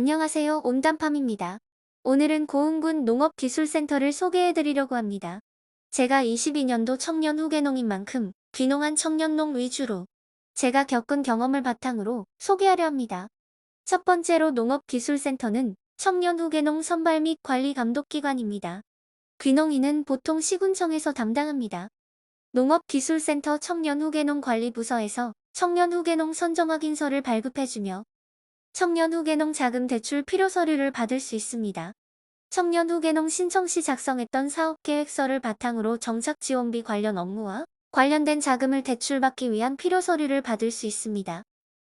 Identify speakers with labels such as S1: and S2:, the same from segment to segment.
S1: 안녕하세요. 온담팜입니다. 오늘은 고흥군 농업기술센터를 소개해드리려고 합니다. 제가 22년도 청년 후계농인 만큼 귀농한 청년농 위주로 제가 겪은 경험을 바탕으로 소개하려 합니다. 첫 번째로 농업기술센터는 청년 후계농 선발 및 관리 감독기관입니다. 귀농인은 보통 시군청에서 담당합니다. 농업기술센터 청년 후계농 관리부서에서 청년 후계농 선정 확인서를 발급해주며 청년 후계농 자금 대출 필요 서류를 받을 수 있습니다. 청년 후계농 신청 시 작성했던 사업계획서를 바탕으로 정착 지원비 관련 업무와 관련된 자금을 대출받기 위한 필요 서류를 받을 수 있습니다.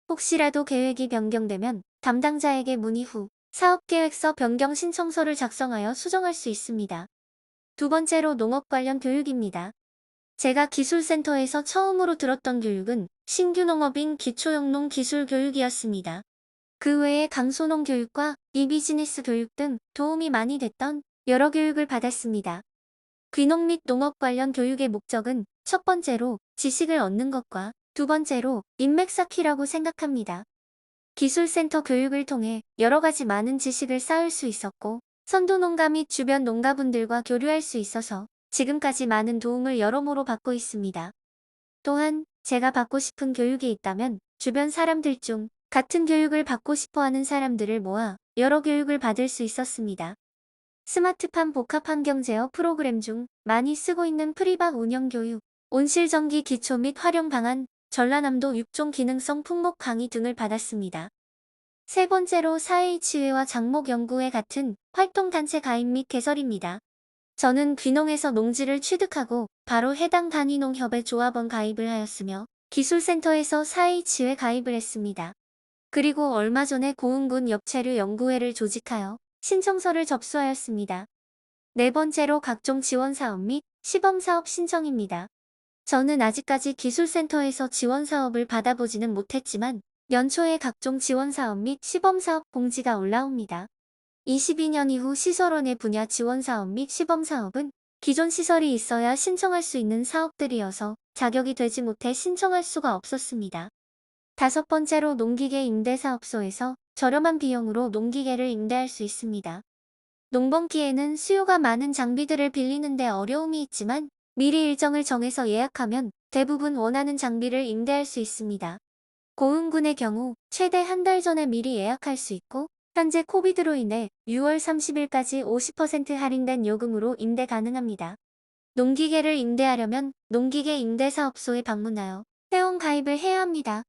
S1: 혹시라도 계획이 변경되면 담당자에게 문의 후 사업계획서 변경 신청서를 작성하여 수정할 수 있습니다. 두 번째로 농업 관련 교육입니다. 제가 기술센터에서 처음으로 들었던 교육은 신규 농업인 기초영농 기술 교육이었습니다. 그 외에 강소농 교육과 이비즈니스 교육 등 도움이 많이 됐던 여러 교육을 받았습니다. 귀농 및 농업 관련 교육의 목적은 첫 번째로 지식을 얻는 것과 두 번째로 인맥 쌓기라고 생각합니다. 기술센터 교육을 통해 여러 가지 많은 지식을 쌓을 수 있었고 선도 농가 및 주변 농가분들과 교류할 수 있어서 지금까지 많은 도움을 여러모로 받고 있습니다. 또한 제가 받고 싶은 교육이 있다면 주변 사람들 중 같은 교육을 받고 싶어 하는 사람들을 모아 여러 교육을 받을 수 있었습니다. 스마트팜 복합환경 제어 프로그램 중 많이 쓰고 있는 프리박 운영 교육, 온실전기 기초 및 활용 방안, 전라남도 육종 기능성 품목 강의 등을 받았습니다. 세 번째로 사회이치회와 장목연구회 같은 활동단체 가입 및 개설입니다. 저는 귀농에서 농지를 취득하고 바로 해당 단위농협에 조합원 가입을 하였으며 기술센터에서 사회이치회 가입을 했습니다. 그리고 얼마 전에 고흥군 엽체류 연구회를 조직하여 신청서를 접수하였습니다. 네 번째로 각종 지원사업 및 시범사업 신청입니다. 저는 아직까지 기술센터에서 지원사업을 받아보지는 못했지만 연초에 각종 지원사업 및 시범사업 공지가 올라옵니다. 22년 이후 시설원의 분야 지원사업 및 시범사업은 기존 시설이 있어야 신청할 수 있는 사업들이어서 자격이 되지 못해 신청할 수가 없었습니다. 다섯 번째로 농기계 임대사업소에서 저렴한 비용으로 농기계를 임대할 수 있습니다. 농번기에는 수요가 많은 장비들을 빌리는데 어려움이 있지만 미리 일정을 정해서 예약하면 대부분 원하는 장비를 임대할 수 있습니다. 고흥군의 경우 최대 한 달 전에 미리 예약할 수 있고 현재 코비드로 인해 6월 30일까지 50% 할인된 요금으로 임대 가능합니다. 농기계를 임대하려면 농기계 임대사업소에 방문하여 회원 가입을 해야 합니다.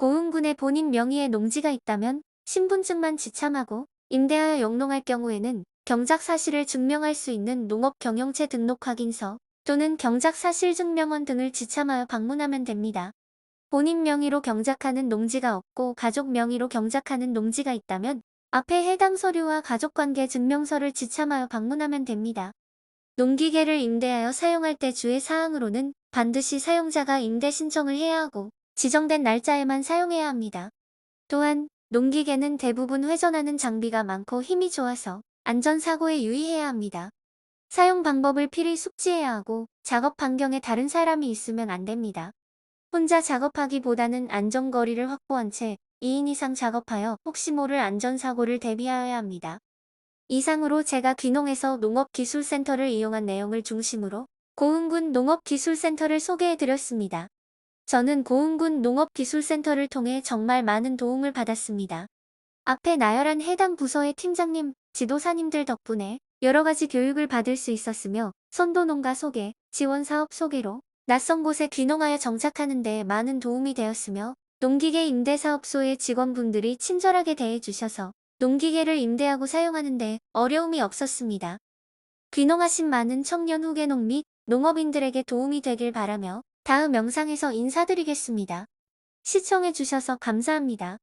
S1: 고흥군에 본인 명의의 농지가 있다면 신분증만 지참하고 임대하여 영농할 경우에는 경작 사실을 증명할 수 있는 농업 경영체 등록 확인서 또는 경작 사실 증명원 등을 지참하여 방문하면 됩니다. 본인 명의로 경작하는 농지가 없고 가족 명의로 경작하는 농지가 있다면 앞에 해당 서류와 가족관계 증명서를 지참하여 방문하면 됩니다. 농기계를 임대하여 사용할 때 주의 사항으로는 반드시 사용자가 임대 신청을 해야 하고 지정된 날짜에만 사용해야 합니다. 또한 농기계는 대부분 회전하는 장비가 많고 힘이 좋아서 안전사고에 유의해야 합니다. 사용 방법을 필히 숙지해야 하고 작업 환경에 다른 사람이 있으면 안 됩니다. 혼자 작업하기보다는 안전거리를 확보한 채 2인 이상 작업하여 혹시 모를 안전사고를 대비하여야 합니다. 이상으로 제가 귀농에서 농업기술센터를 이용한 내용을 중심으로 고흥군 농업기술센터를 소개해드렸습니다. 저는 고흥군 농업기술센터를 통해 정말 많은 도움을 받았습니다. 앞에 나열한 해당 부서의 팀장님, 지도사님들 덕분에 여러 가지 교육을 받을 수 있었으며 선도농가 소개, 지원사업 소개로 낯선 곳에 귀농하여 정착하는 데 많은 도움이 되었으며 농기계 임대사업소의 직원분들이 친절하게 대해주셔서 농기계를 임대하고 사용하는 데 어려움이 없었습니다. 귀농하신 많은 청년 후계농 및 농업인들에게 도움이 되길 바라며 다음 영상에서 인사드리겠습니다. 시청해주셔서 감사합니다.